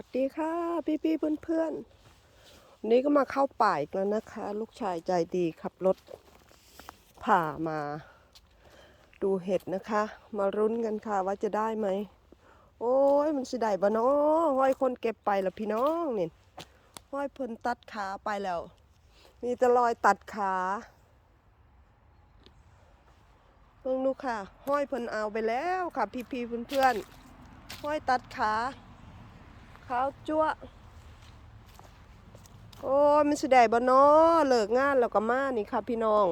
วัสดีค่ะพี่พี่เพื่อนเพื่อนๆวันนี้ก็มาเข้าป่าอีกแล้วนะคะ ลูกชายใจดีขับรถผ่ามา ดูเห็ดนะคะ มารุ้นกันค่ะว่าจะได้ไหม โอ้ยมันสิได้บ่เนาะห้อยคนเก็บไปละพี่น้องนี่ห้อยเพิ่นตัดขาไปแล้ว มีแต่รอยตัดขาเพิ่งดูค่ะ ห้อยเพิ่นเอาไปแล้วค่ะ พี่พี่เพื่อนเพื่อนๆห้อยตัดขา ขาวจั่วโอ้ยมันสิได้บ่เนาะเลิกงานแล้วก็มานี่ค่ะพี่น้อง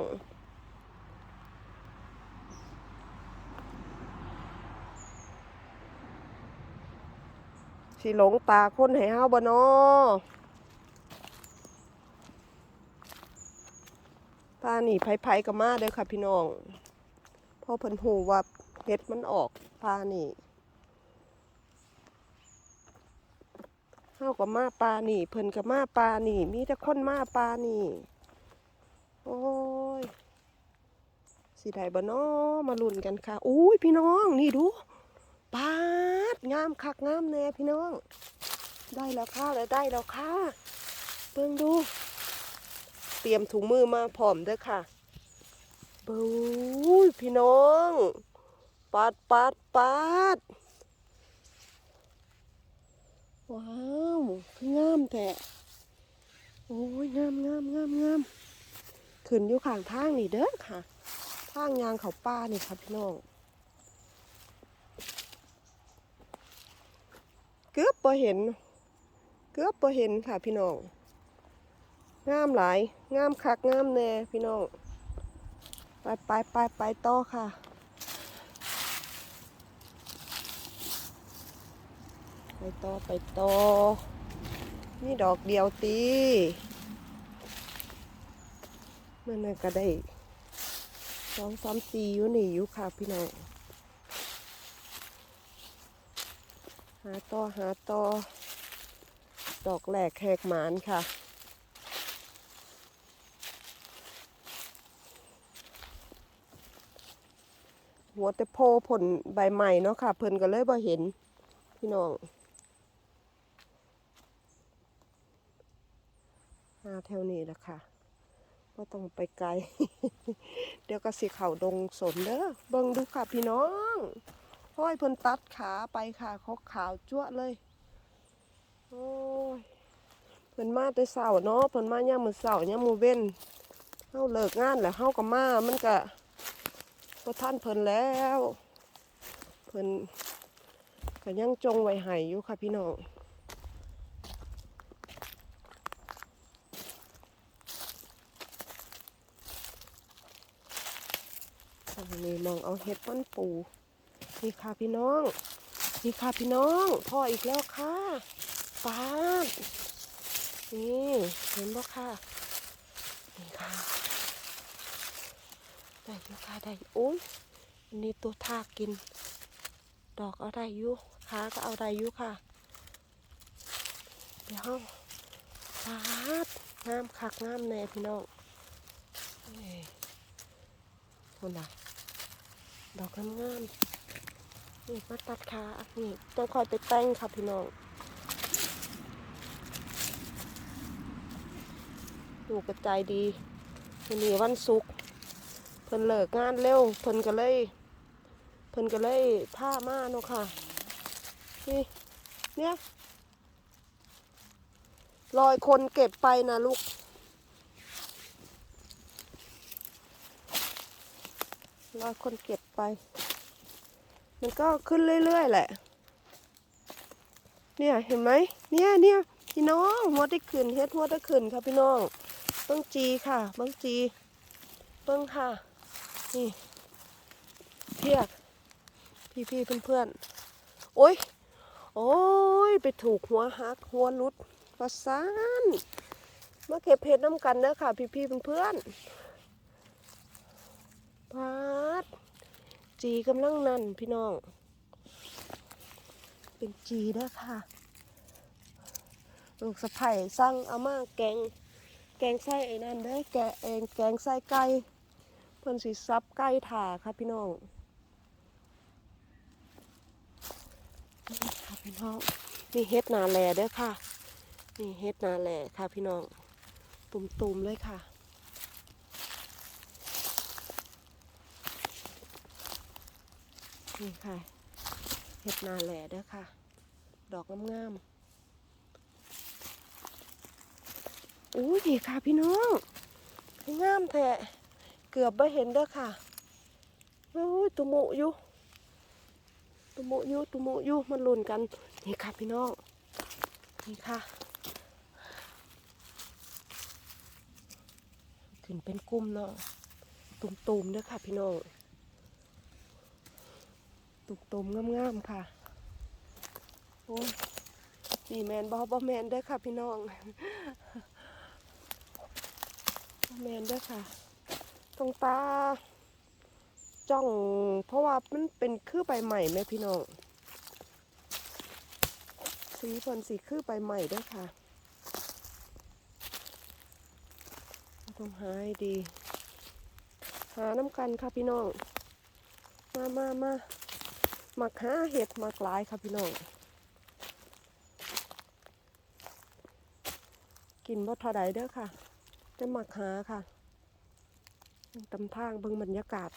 สิหลงตาคนให้เฮาบ่เนาะปลานี่ไผๆก็มาเด้อค่ะพี่น้องเพอเพิ่นฮู้ว่าเห็ดมันออกปลานี่ เฮากับมาปลานี่ เพิ่นกับมาปลานี่ มีแต่คนมาปลานี่ โอ้ยสิไดบ่น้อมาลุ้นกันค่ะอุ้ยพี่น้องนี่ดูปาดงามคักงามแน่พี่น้อง ได้แล้วค่ะแล้วได้แล้วค่ะเบิ่งดู เตรียมถุงมือมาพร้อมเด้อค่ะบู้ยพี่น้องปาดปาดปาดว้าว คืองามแท้โอ้ยงามงามงามงามขึ้นอยู่ข้างทางนี่เด้อค่ะ ทางยางเขาป้านี่ค่ะพี่น้องเกือบพอเห็น เกือบพอเห็นค่ะพี่น้องงามหลายงามคักงามแน่พี่น้องไปไปไปไปต่อค่ะ ไป ต่อไปต่อนี่ดอกเดียวตีเมื่อนั้นก็ได้สองสามสี่อยู่นี่อยู่ค่ะพี่น้องหาต่อหาต่อดอกแหลกแหกหมานค่ะหัวแต่โพผลใบใหม่เนาะค่ะ เพิ่นก็เลยบ่เห็นพี่น้องหา แถวนี้แหละค่ะก็ต้องไปไกล เดี๋ยวก็สิเข่าดงสนเด้อเบิ่งดูค่ะพี่น้องห้อยเพิ่นตัดขาไปค่ะเขาขาวจั่วเลย โอ้ยเพิ่นมาแต่เสาเนาะเพิ่นมาย่ามมือเสาย่ามมือเว้นเฮาเลิกงานแล้วเฮาก็มามันก็บ่ท่านเพิ่นแล้ว เพิ่นก็ยังจงไว้ให้อยู่ค่ะพี่น้องอันนี้ มองเอาเห็ดมันปูนี่ค่ะพี่น้อง นี่ค่ะพี่น้องพ่ออีกแล้วค่ะปาดนี่เห็นบ่ค่ะนี่ค่ะได้อยู่ค่ะได้โอ้ยนนี้ตัวทากกิน ดอกเอาได้อยู่ขาก็เอาได้อยู่ค่ะเดี๋ยวปาดงามคักงามแน่พี่น้องนี่คนละ ดอกงามงมๆนี่มาตัดขานี่ต้องคอยไปแต่งค่ะพี่น้องดูกระจายดีวันนี้วันศุกร์เพิ่นเลิกงานเร็วเพิ่นก็เลยเพิ่นก็เลยผ้ามาเนาะค่ะนี่เนี่ยรอยคนเก็บไปนะลูก รอยคนเก็บไป มันก็ขึ้นเรื่อยๆแหละ เนี่ยเห็นไหมเนี่ยเนี่ยพี่น้องหัวได้ขึ้นเฮ็ดหัวได้ขึ้นค่ะพี่น้องเบิ้งจีค่ะเบิ้งจีเบิ้งค่ะ นี่เพียก พี่พี่เพื่อนเพื่อนๆโอ้ยโอ้ยไปถูกหัวหักหัวหลุดประสานมาเก็บเห็ดน้ำกันเด้อค่ะ พี่พี่เพื่อนเพื่อนพา จีกำลังนั่นพี่น้อง เป็นจีเด้อค่ะลูกสะไผ่สั่งเอามาแกง แกงไส้ไอ้นั่นเด้อแกงเองแกงไส้ไก่เพิ่นสิซับไก่ถ่าค่ะพี่น้องนี่ค่ะพี่น้องนี่เฮ็ดนาแลเด้อค่ะ นี่เฮ็ดนาแลค่ะพี่น้องตุ่มๆเลยค่ะ นี่ค่ะเฮ็ดนาแหลเด้อค่ะ ดอกงามๆอู้ยนี่ค่ะพี่น้องงามแท้เกือบไม่เห็นเด้อค่ะโอ้ยตุมุอยู่ตุมุอยู่ตุมุอยู่มันหลุนกันนี่ค่ะพี่น้องนี่ค่ะ ขึ้นเป็นกลุ่มเนาะตุ่มๆเด้อค่ะพี่น้อง ตุ่มงามๆค่ะ โอ้นี่แมนบอบอแมนด้อค่ะพี่น้องแมนด้อค่ะ ตรงตา จ้อง เพราะว่ามันเป็นคือใบใหม่ไหมพี่น้อง สีเพิ่นสีคือใบใหม่ด้อค่ะต้องหาให้ดี หาน้ำกันค่ะพี่น้อง มามามา มักหาเห็ดหมักหลายค่ะพี่น้องกินบ่ทอใดเด้อค่ะ จะหมักหาค่ะตำทางเบิ่งบรรยากาศ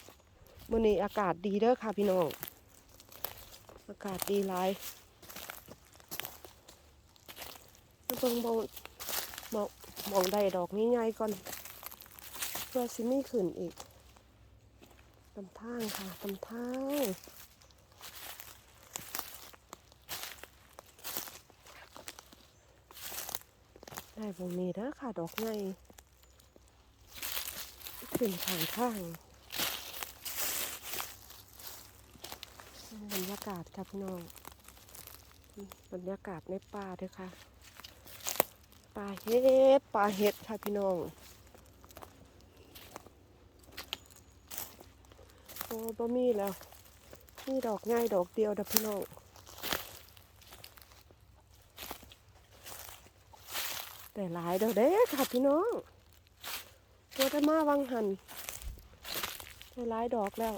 มื้อนี้อากาศดีเด้อค่ะพี่น้องอากาศดีหลายเบิ่งบ่มองมองได้ดอกนี้ใหญ่ก่อนเพื่อสิมีขึ้นอีกตำทางค่ะตำทาง ได้วงนี้เด้อค่ะ ดอกใหญ่ขึ้นข้างข้างบรรยากาศค่ะพี่น้อง บรรยากาศในป่าด้อค่ะ ป่าเห็ด ป่าเห็ดค่ะพี่น้อง โอ้บ่มีแล้ว นี่ดอกง่ายดอกเดียวเดับพี่น้อง แต่หลายเด้อเด้ค่ะพี่น้อง ตัวได้มาวังหันได้หลายดอกแล้ว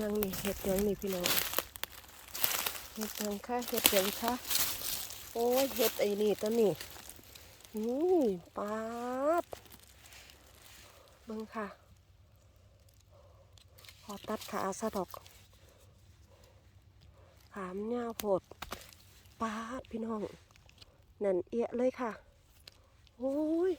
ยังนี่เห็ดยังนี่พี่น้องเห็ดยังค่ะเห็ดยังค่ะโอ้ยเห็ดไอ้นี่ตัวนี่นี่ปาดเบิ่งค่ะพอตัดขาสะดอก ขามนยาโพดปาพี่น้อง นั่นเอะเลยค่ะ โอ้ย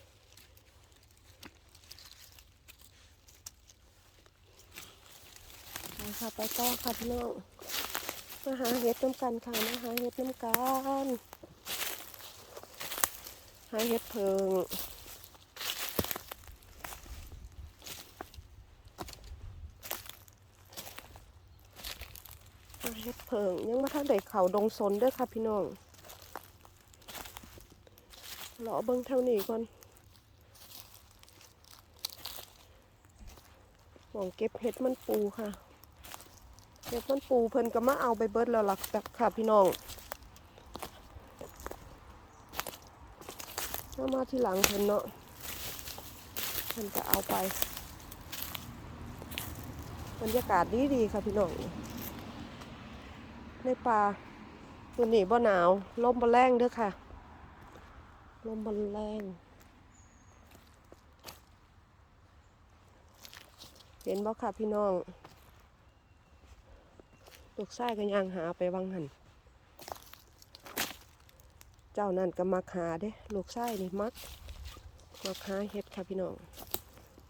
ไปค่ะไปต่อค่ะพี่น้องมาหาเห็ดน้ำกันค่ะมาหาเห็ดน้ำกันหาเห็ดเพิงหาเห็ดเพิงยังมาทันได้เขาดงสนด้วยค่ะพี่น้องเลาะเบิ้งเท่านี้ก่อนหมองเก็บเห็ดมันปูค่ะเห็ดมันปูเพิ่นก็มาเอาไปเบิดแล้วล่ะค่ะพี่น้องถ้ามาที่หลังเพิ่นเนาะเพิ่นจะเอาไป บรรยากาศดีดีค่ะพี่น้อง ในป่าตัวนี้บ่หนาวลมบ่แรงเด้อค่ะ ลมบ่แรงเห็นบ่ค่ะพี่น้องลูกชายก็ย่างหาไปวังหัน เจ้านั่นก็มักหาเด้ลูกชายนี่มัก มักหาเห็ดค่ะพี่น้อง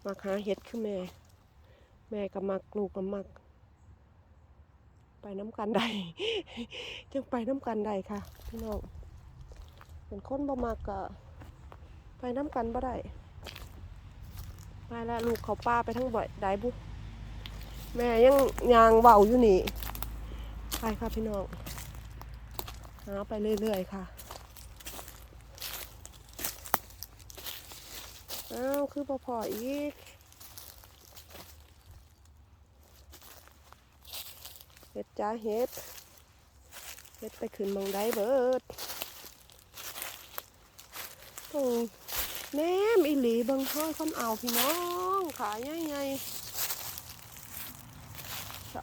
มักหาเห็ดคือแม่ แม่ก็มักลูกก็มัก ไปน้ำกันใดจังไปน้ำกันใดค่ะ พี่น้องเป็นคนบ่มักก็ไปน้ำกันบ่ได้ไปแล้วลูกเขาป้าไปทั้งบ่อยได้บุแม่ยังยางเบาอยู่นี่ไปค่ะพี่น้องหาไปเรื่อยๆค่ะอ้าวคือพอพออีก เห็ดจ้าเห็ดเห็ดไปขึ้นมองได้เบิดต้องแนมอีหลีบังห้อยคนเอาพี่น้อง ขาใหญ่ๆ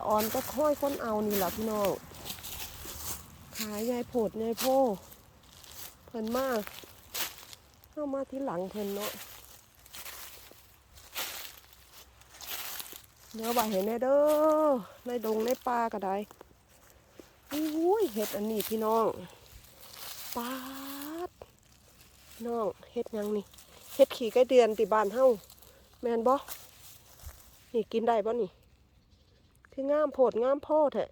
ออนก็ค่อยคนเอานี่แหละพี่น้อง ขายยายโผดยายโพเพิ่นมากเข้ามาที่หลังเพิ่นเนาะ เนื้อว่าเห็นแน่เด้อในดงในป่าก็ได้อุ้ยเห็ดอันนี้พี่น้องปาดพี่น้องเห็ดยังนี่เห็ดขี่ไก่เดือนติบานเฮ้าแมนบ่นี่กินได้บ่นี่ คืองามโพดงามโพดแท้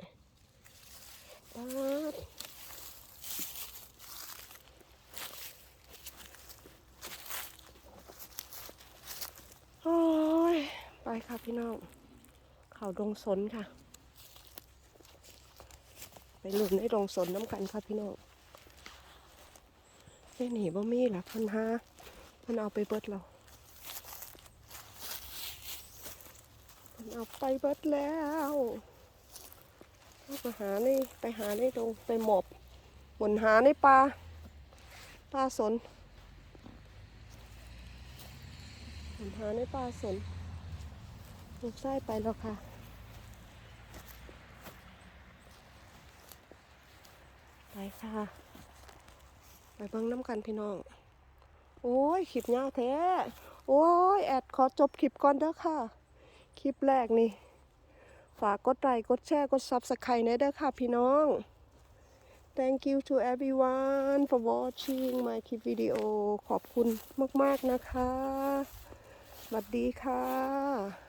ปาดโอ้ย ไปค่ะพี่น้อง เขาดงสนค่ะ ไปหลุนในดงสนน้ำกันค่ะพี่น้องไม่หนีบ่มีหรอพันห้ามันเอาไปเบิดเรามันเอาไปเบิดแล้วเอาไปหาในไปหาในดงไปหมอบหมุนหาในปลาปลาสนผมหาในป่าสนลูกไส้ไปแล้วค่ะ ไปค่ะ ไปเบิ้งน้ำกันพี่น้อง โอ้ยคลิปยาวแท้ โอ้ย แอดขอจบคลิปก่อนเด้อค่ะ คลิปแรกนี่ ฝากกดไลค์กดแชร์กด Subscribe ในเด้อค่ะพี่น้อง Thank you to everyone for watching my clip video ขอบคุณมาก ๆ นะคะสวัสดีค่ะ